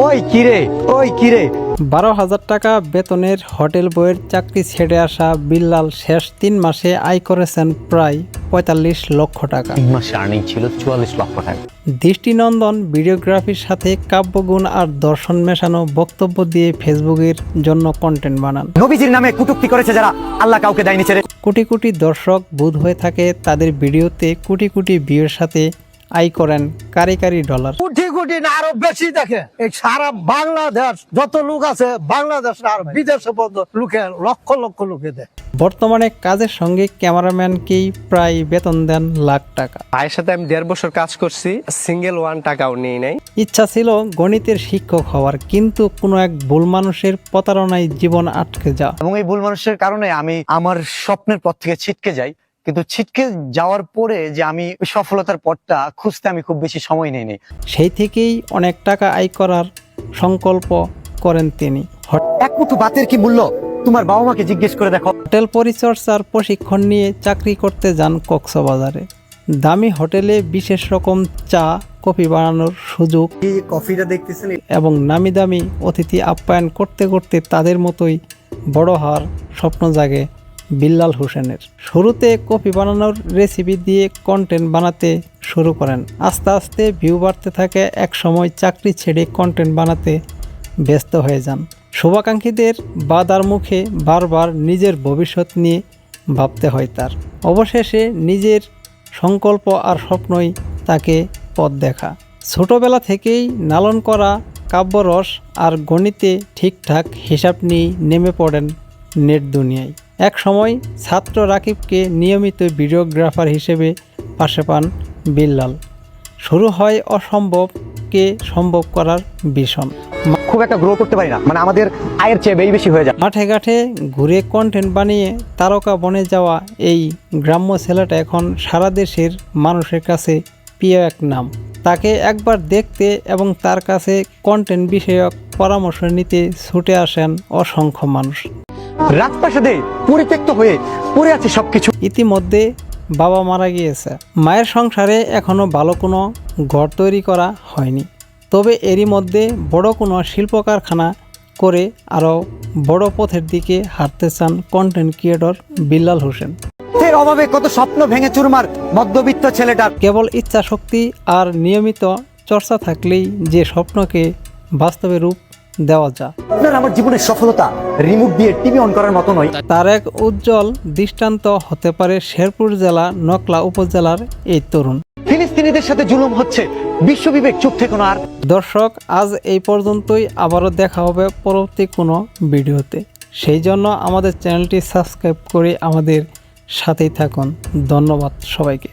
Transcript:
ওই কিরে ওই কিরে। বারো হাজার টাকা বেতনের হোটেল বইয়ের চাকরি ছেড়ে আসা বিল্লাল শেষ তিন মাসে আয় করেছেন প্রায় পঁয়তাল্লিশ লক্ষ টাকা। তিন মাসে আর্নিং ছিল চুয়াল্লিশ লক্ষ টাকা। দৃষ্টিনন্দন ভিডিওগ্রাফির সাথে কাব্যগুণ আর দর্শন মেশানো বক্তব্য দিয়ে ফেসবুকের জন্য কন্টেন্ট বানান। নবীজির নামে কুটুক্তি করেছে যারা আল্লাহ কাউকে দেয়নি ছেড়ে। কোটি কোটি দর্শক বুধ হয়ে থাকে তাদের ভিডিওতে কোটি কোটি ভিউর সাথে আয় করেন কারি কারি ডলার। কোটি কোটি না আরও বেশি দেখে। এই সারা বাংলাদেশ যত লোক আছে বাংলাদেশ আর বিদেশে পর্যন্ত লোকে লক্ষ লক্ষ লোকে দেয়। বর্তমানে কাজের সঙ্গে ক্যামেরাম্যানকেই প্রায় বেতন দেন লাখ টাকা। ভাইয়ের সাথে আমি দেড় বছর কাজ করছি সিঙ্গেল ওয়ান টাকাও নেই নাই। ইচ্ছা ছিল গণিতের শিক্ষক হওয়ার কিন্তু কোনো এক ভুল মানুষের প্রতারণায় জীবন আটকে যা এবং এই ভুল মানুষের কারণে আমি আমার স্বপ্নের পথ থেকে ছিটকে যাই। কিন্তু ছিটকে যাওয়ার পরে যে আমি সফলতার পথটা খুঁজতে আমি খুব বেশি সময় নেই সেই থেকেই অনেক টাকা আয় করার সংকল্প করেন তিনি। এক মুঠো বাতের কি মূল্য? তোমার বাবা মাকে জিজ্ঞেস করে দেখো। হোটেল পরিচর্যার প্রশিক্ষণ নিয়ে চাকরি করতে যান কক্সবাজারে। দামি হোটেলে বিশেষ রকম চা কফি বানানোর সুযোগ কফিটা দেখতেছেন? এবং নামি দামি অতিথি আপ্যায়ন করতে করতে তাদের মতোই বড় হওয়ার স্বপ্ন জাগে। বিল্লাল হোসেনের। শুরুতে কফি বানানোর রেসিপি দিয়ে কন্টেন্ট বানাতে শুরু করেন। আস্তে আস্তে ভিউ বাড়তে থাকে এক সময় চাকরি ছেড়ে কন্টেন্ট বানাতে ব্যস্ত হয়ে যান। শুভাকাঙ্ক্ষীদের বাধার মুখে বারবার নিজের ভবিষ্যৎ নিয়ে ভাবতে হয় তার। অবশেষে নিজের সংকল্প আর স্বপ্নই তাকে পথ দেখা। ছোটবেলা থেকেই নালন করা কাব্যরস আর গণিতে ঠিকঠাক হিসাব নিয়ে নেমে পড়েন নেট দুনিয়ায়। এক সময় ছাত্র রাকিবকে নিয়মিত ভিডিওগ্রাফার হিসেবে পাশে পান বিল্লাল। শুরু হয় অসম্ভবকে সম্ভব করার ভীষণ। খুব একটা গ্রো করতে পারি না মানে আমাদের আয়ের চেয়ে বেশি বেশি হয়ে যায়। মাঠে ঘাটে ঘুরে কন্টেন্ট বানিয়ে তারকা বনে যাওয়া এই গ্রাম্য ছেলেটা এখন সারা দেশের মানুষের কাছে প্রিয় এক নাম। তাকে একবার দেখতে এবং তার কাছে কন্টেন্ট বিষয়ক পরামর্শ নিতে ছুটে আসেন অসংখ্য মানুষ। রাজপ্রাসাদে পরিত্যক্ত হয়ে পড়ে আছে সবকিছু। ইতিমধ্যে বাবা মারা গিয়েছে। মায়ের সংসারে এখনও ভালো কোনো ঘর তৈরি করা হয়নি। তবে এরই মধ্যে বড় কোনো শিল্প কারখানা করে আরও বড় পথের দিকে হাঁটতে চান কন্টেন্ট ক্রিয়েটর বিল্লাল হোসেন। এর অভাবে কত স্বপ্ন ভেঙে চুরমার মধ্যবিত্ত ছেলেটার। কেবল ইচ্ছা শক্তি আর নিয়মিত চর্চা থাকলেই যে স্বপ্নকে বাস্তবে রূপ দেওয়া যায় আপনার আমার জীবনের সফলতা রিমোট দিয়ে টিভি অন করার মতো নয়। তার এক উজ্জ্বল দৃষ্টান্ত হতে পারে শেরপুর জেলা নকলা উপজেলার এই তরুণ। ফিলিস্তিনিদের সাথে জুলুম হচ্ছে বিশ্ববিবেক চুপ থেকে আর। দর্শক আজ এই পর্যন্তই আবারও দেখা হবে পরবর্তী কোনো ভিডিওতে। সেই জন্য আমাদের চ্যানেলটি সাবস্ক্রাইব করে আমাদের সাথেই থাকুন। ধন্যবাদ সবাইকে।